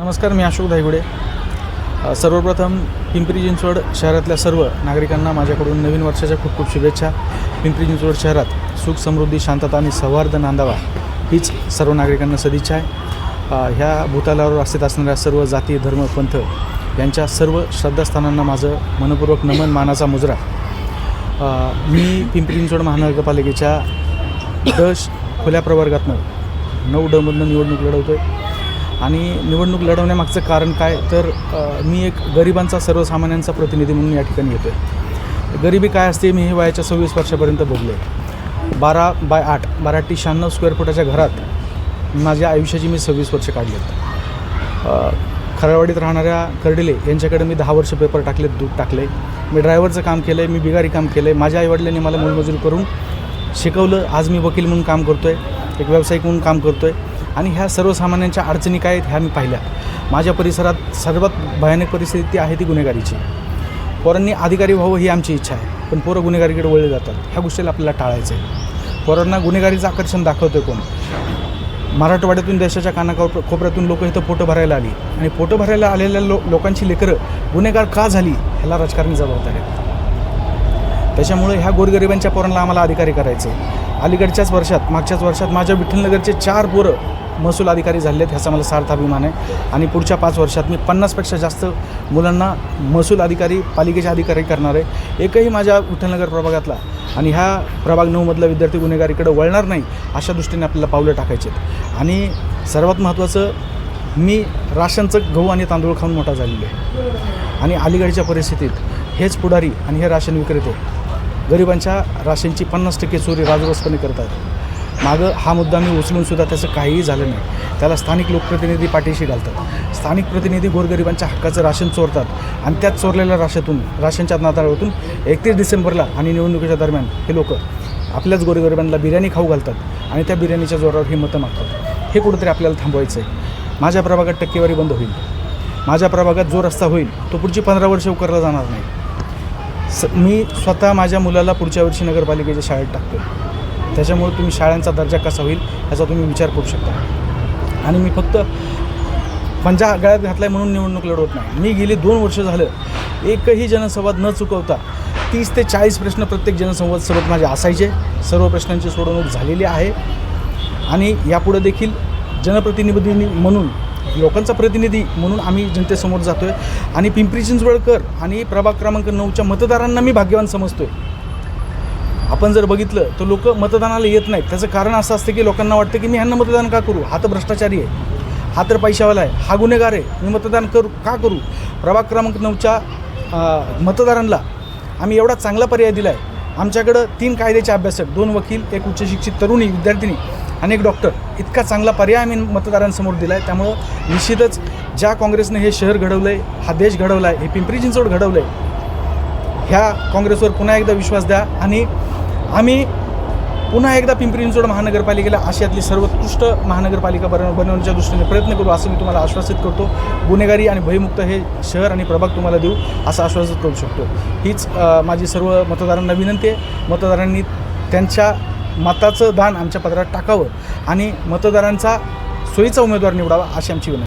नमस्कार मी अशोक धायगुडे सर्वप्रथम पिंपरी चिंचवड शहरातल्या सर्व नागरिकांना माझ्याकडून नवीन वर्षाच्या खूप खूप शुभेच्छा. पिंपरी चिंचवड शहरात सुख समृद्धी शांतता आणि सौहार्द नांदावा हीच सर्व नागरिकांना सदिच्छा आहे. ह्या भूतालावर अस्तित्व असणाऱ्या सर्व जाती धर्म पंथ यांच्या सर्व श्रद्धास्थानांना माझं मनपूर्वक नमन मानाचा मुजरा. मी पिंपरी चिंचवड महानगरपालिकेच्या ड खुल्या प्रवर्गातनं नऊ डमधनं निवडणूक लढवतो आहे आणि निवडणूक लढवण्यामागचं कारण काय? तर मी एक गरिबांचा सर्वसामान्यांचा प्रतिनिधी म्हणून या ठिकाणी येतो आहे गरिबी काय असते? मी हे वयाच्या सव्वीस वर्षापर्यंत भोगले बारा बाय आठ बारा टी शहाण्णव स्क्वेअर फुटाच्या घरात माझ्या आयुष्याची मी सव्वीस वर्ष काढली आहेत. खरावाडीत राहणाऱ्या कर्डिले यांच्याकडे मी दहा वर्ष पेपर टाकले दूध टाकले. मी ड्रायव्हरचं काम केलं आहे मी बिगारी काम केलं आहे माझ्या आईवडिलांनी मला मोलमजुरी करून शिकवलं आज मी वकील म्हणून काम करतो आहे एक व्यावसायिक म्हणून काम करतो आहे आणि ह्या सर्वसामान्यांच्या अडचणी काय आहेत ह्या मी पाहिल्या. माझ्या परिसरात सर्वात भयानक परिस्थिती आहे ती गुन्हेगारीची. पोरांनी अधिकारी व्हावं ही आमची इच्छा आहे पण पोरं गुन्हेगारीकडे वळले जातात. ह्या गोष्टीला आपल्याला टाळायचं आहे पोरांना गुन्हेगारीचं आकर्षण दाखवतं कोण? मराठवाड्यातून देशाच्या कानाकोप कोपऱ्यातून लोक इथं पोटं भरायला आली. आणि पोटं भरायला आलेल्या लो लोकांची लेकरं गुन्हेगार का झाली? ह्याला राजकारणी जबाबदार आहेत. त्याच्यामुळे ह्या गोरगरिबांच्या पोरांना आम्हाला अधिकारी करायचे अलीकडच्याच वर्षात मागच्याच वर्षात माझ्या विठ्ठलनगरचे चार पोरं महसूल अधिकारी झाले आहेत ह्याचा मला सार्थ अभिमान आहे. आणि पुढच्या पाच वर्षात मी पन्नासपेक्षा जास्त मुलांना महसूल अधिकारी पालिकेचे अधिकारी करणार आहे. एकही माझ्या विठ्ठलनगर प्रभागातला आणि ह्या प्रभाग नऊमधला विद्यार्थी गुन्हेगारीकडे वळणार नाही अशा दृष्टीने आपल्याला पावलं टाकायचे आहेत. आणि सर्वात महत्त्वाचं मी राशनचं गहू आणि तांदूळ खाऊन मोठा झालेलो आहे. आणि अलीकडच्या परिस्थितीत हेच पुढारी आणि हे राशन विक्रेते गरिबांच्या राशींची पन्नास टक्के चोरी राजरोसपणे करतात. मागं हा मुद्दा मी उचलूनसुद्धा त्याचं काहीही झालं नाही. त्याला स्थानिक लोकप्रतिनिधी पाठीशी घालतात. स्थानिक प्रतिनिधी गोरगरिबांच्या हक्काचं राशन चोरतात आणि त्याच चोरलेल्या राशातून राशनच्या नाताळातून एकतीस डिसेंबरला आणि निवडणुकीच्या दरम्यान हे लोक आपल्याच गोरगरिबांना बिर्याणी खाऊ घालतात आणि त्या बिर्याणीच्या जोरावर ही मतं मागतात. हे कुठंतरी आपल्याला थांबवायचं आहे माझ्या प्रभागात टक्केवारी बंद होईल. माझ्या प्रभागात जो रस्ता होईल तो पुढची पंधरा वर्ष उकरला जाणार नाही. स मी स्वतः माझ्या मुलाला पुढच्या वर्षी नगरपालिकेच्या शाळेत टाकतो. त्याच्यामुळे तुम्ही शाळांचा दर्जा कसा होईल याचा तुम्ही विचार करू शकता. आणि मी फक्त पंजा गळ्यात घातला आहे म्हणून निवडणूक लढवत नाही. मी गेली दोन वर्ष झालं एकही जनसंवाद न चुकवता तीस ते चाळीस प्रश्न प्रत्येक जनसंवाद सोबत माझे असायचे. सर्व प्रश्नांची सोडवणूक झालेली आहे. आणि यापुढे देखील जनप्रतिनिधी म्हणून लोकांचा प्रतिनिधी म्हणून आम्ही जनतेसमोर जातो आहे आणि पिंपरी चिंचवडकर आणि प्रभाग क्रमांक नऊच्या मतदारांना मी भाग्यवान समजतो आहे आपण जर बघितलं तर लोक मतदानाला येत नाहीत. त्याचं कारण असं असतं की लोकांना वाटतं की मी ह्यांना मतदान का करू? हा तर भ्रष्टाचारी आहे. हा तर पैशावाला आहे. हा गुन्हेगार आहे. मी मतदान करू का करू? प्रभाग क्रमांक नऊच्या मतदारांना आम्ही एवढा चांगला पर्याय दिला आहे आमच्याकडं तीन कायद्याचे अभ्यासक दोन वकील एक उच्च शिक्षित तरुणी विद्यार्थिनी अनेक डॉक्टर इतका चांगला पर्याय आम्ही मतदारांसमोर दिला आहे त्यामुळं निश्चितच ज्या काँग्रेसने हे शहर घडवलं आहे हा देश घडवला आहे हे पिंपरी चिंचवड घडवलं आहे ह्या काँग्रेसवर पुन्हा एकदा विश्वास द्या. आणि आम्ही पुन्हा एकदा पिंपरी चिंचवड महानगरपालिकेला आशियातली सर्वोत्कृष्ट महानगरपालिका बन बनवण्याच्या दृष्टीने प्रयत्न करू असं मी तुम्हाला आश्वासित करतो. गुन्हेगारी आणि भयमुक्त हे शहर आणि प्रभाग तुम्हाला देऊ असं आश्वासित करू शकतो. हीच माझी सर्व मतदारांना विनंती आहे. मतदारांनी त्यांच्या मताचं दान आमच्या पत्रात टाकावं आणि मतदारांचा सोयीचा उमेदवार निवडावा अशी आमची विनंती.